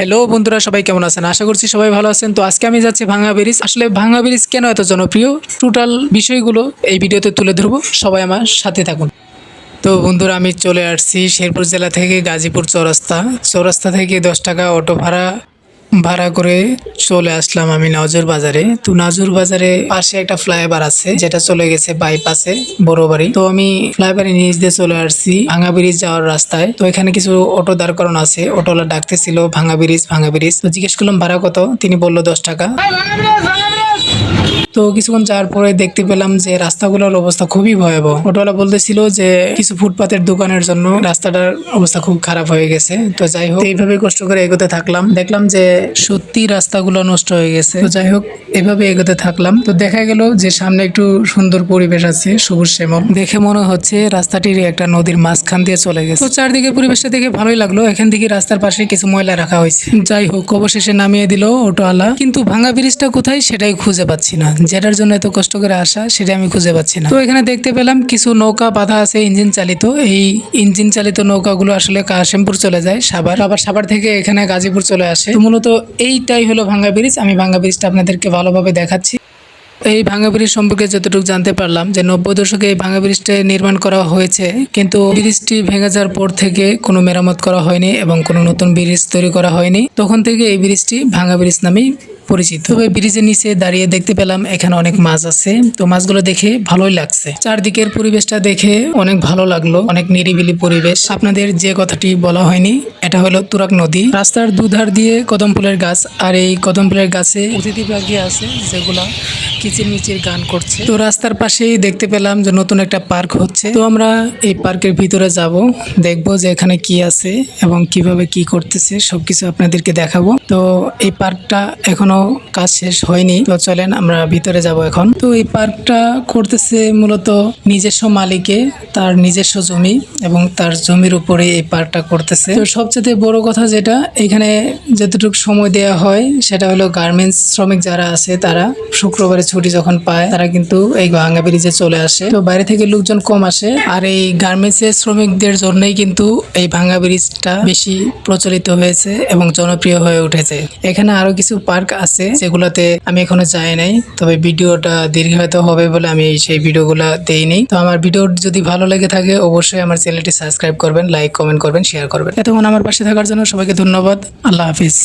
Hello বন্ধুরা, সবাই কেমন আছেন? আশা করছি সবাই ভালো আছেন। তো আজকে আমি যাচ্ছি ভাঙা ব্রিজ। আসলে ভাঙা ব্রিজ কেন এত জনপ্রিয়? টোটাল বিষয়গুলো এই ভিডিওতে তুলে ধরবো। সবাই আমার সাথে থাকুন। তো বন্ধুরা, আমি চলে আসছি শেরপুর জেলা থেকে গাজীপুর চৌরাস্তা। চৌরাস্তা থেকে দশ টাকা অটো ভাড়া। ভাড়া করে চলে আসলাম আমি নাজুর বাজারে। তো নাজুর বাজারে পাশে একটা ফ্লাইওভার আছে, যেটা চলে গেছে বাইপাসে, বড় বাড়ি। তো আমি ফ্লাইওভারে নিজ দিয়ে চলে আসছি ভাঙা ব্রিজ যাওয়ার রাস্তায়। তো এখানে কিছু অটো দাঁড় করানো আছে অটোলা ডাকতেছিল ভাঙা ব্রিজ ভাঙা ব্রিজ তো জিজ্ঞেস করলাম, ভাড়া কত? তিনি বলল, দশ টাকা। তো কিছুক্ষণ যাওয়ার পরে দেখতে পেলাম যে রাস্তাগুলোর অবস্থা খুবই ভয়াবহ। অটোওয়ালা বলতেছিল যে কিছু ফুটপাতের দোকানের জন্য রাস্তাটার অবস্থা খুব খারাপ হয়ে গেছে। তো যাই হোক, এইভাবে কষ্ট করে এগোতে থাকলাম। দেখলাম যে সত্যি রাস্তাগুলো নষ্ট হয়ে গেছে। তো যাই হোক, এভাবে এগোতে থাকলাম। তো দেখা গেল যে সামনে একটু সুন্দর পরিবেশ আছে, সবুজ শ্যামল। দেখে মনে হচ্ছে রাস্তাটির একটা নদীর মাঝখান দিয়ে চলে গেছে। তো চারদিকের পরিবেশটা দেখে ভালোই লাগল। এখান থেকে রাস্তার পাশে কিছু ময়লা রাখা হয়েছে। যাই হোক, অবশেষে নামিয়ে দিল অটোওয়ালা। কিন্তু ভাঙা ব্রিজটা কোথায় সেটাই খুঁজে পাচ্ছি না। যেটার জন্য এত কষ্ট করে আসা, সেটা আমি খুঁজে পাচ্ছি না। তো এখানে দেখতে পেলাম কিছু নৌকা বাঁধা আছে ইঞ্জিন চালিত এই ইঞ্জিন চালিত নৌকাগুলো আসলে কাশিমপুর চলে যায়, সাভার। আবার সাভার থেকে এখানে গাজীপুর চলে আসে। মূলত এইটাই হলো ভাঙ্গা ব্রিজ। আমি ভাঙ্গা ব্রিজটা আপনাদেরকে ভালোভাবে দেখাচ্ছি। এই ভাঙ্গা ব্রিজ সম্পর্কে যতটুকু জানতে পারলাম যে নব্বই দশকে এই ভাঙ্গা ব্রিজটা নির্মাণ করা হয়েছে, কিন্তু ব্রিজটি ভেঙে যাওয়ার পর থেকে কোনো মেরামত করা হয়নি এবং কোনো নতুন ব্রিজ তৈরি করা হয়নি। তখন থেকে এই ব্রিজটি ভাঙ্গা ব্রিজ নামেই পরিচিত। তবে ব্রিজের নিচে দাঁড়িয়ে দেখতে পেলাম এখানে অনেক মাছ আছে। তো মাছগুলো দেখে ভালোই লাগছে। চারদিকের পরিবেশটা দেখে অনেক ভালো লাগল। অনেক নিরিবিলি পরিবেশ। আপনাদের যে কথাটি বলা হয়নি, এটা হলো তুরাক নদী। রাস্তার দুধার দিয়ে কদম ফুলের গাছ আর এই কদম ফুলের গাছে অতিথি পাখি আছে, যেগুলা কিচিরমিচির গান করছে। তো রাস্তার পাশেই দেখতে পেলাম যে নতুন একটা পার্ক হচ্ছে। তো আমরা এই পার্কের ভিতরে যাব, দেখব যে এখানে কি আছে এবং কীভাবে কি করতেছে, সবকিছু আপনাদেরকে দেখাবো। তো এই পার্কটা এখনও কাজ শেষ হয়নি। তো চলেন আমরা ভিতরে যাব এখন। তো এই পার্কটা করতেছে মূলত নিজস্ব মালিকে, তার নিজস্ব জমি এবং তার জমির উপরে এই পার্কটা করতেছে। তো সবচেয়ে বড় কথা যেটা, এখানে যতটুকু সময় দেওয়া হয়, সেটা হলো গার্মেন্টস শ্রমিক যারা আছে, তারা শুক্রবারে ছুটি যখন পায়, তারা কিন্তু এই ভাঙ্গা ব্রিজে চলে আসে। তো বাইরে থেকে লোকজন কম আসে আর এই গার্মেন্টস এর শ্রমিকদের জন্যই কিন্তু এই ভাঙ্গা ব্রিজটা বেশি প্রচলিত হয়েছে এবং জনপ্রিয় হয়ে উঠেছে। এখানে আরও কিছু পার্ক আছে যেগুলোতে আমি এখনও যাই নাই, তবে ভিডিওটা দীর্ঘায়িত হবে বলে আমি সেই ভিডিওগুলো দেইনি তো আমার ভিডিও যদি ভালো লেগে থাকে, অবশ্যই আমার চ্যানেলটি সাবস্ক্রাইব করবেন, লাইক, কমেন্ট করবেন, শেয়ার করবেন। এতক্ষণ আমার পাশে থাকার জন্য সবাইকে ধন্যবাদ। আল্লাহ হাফিজ।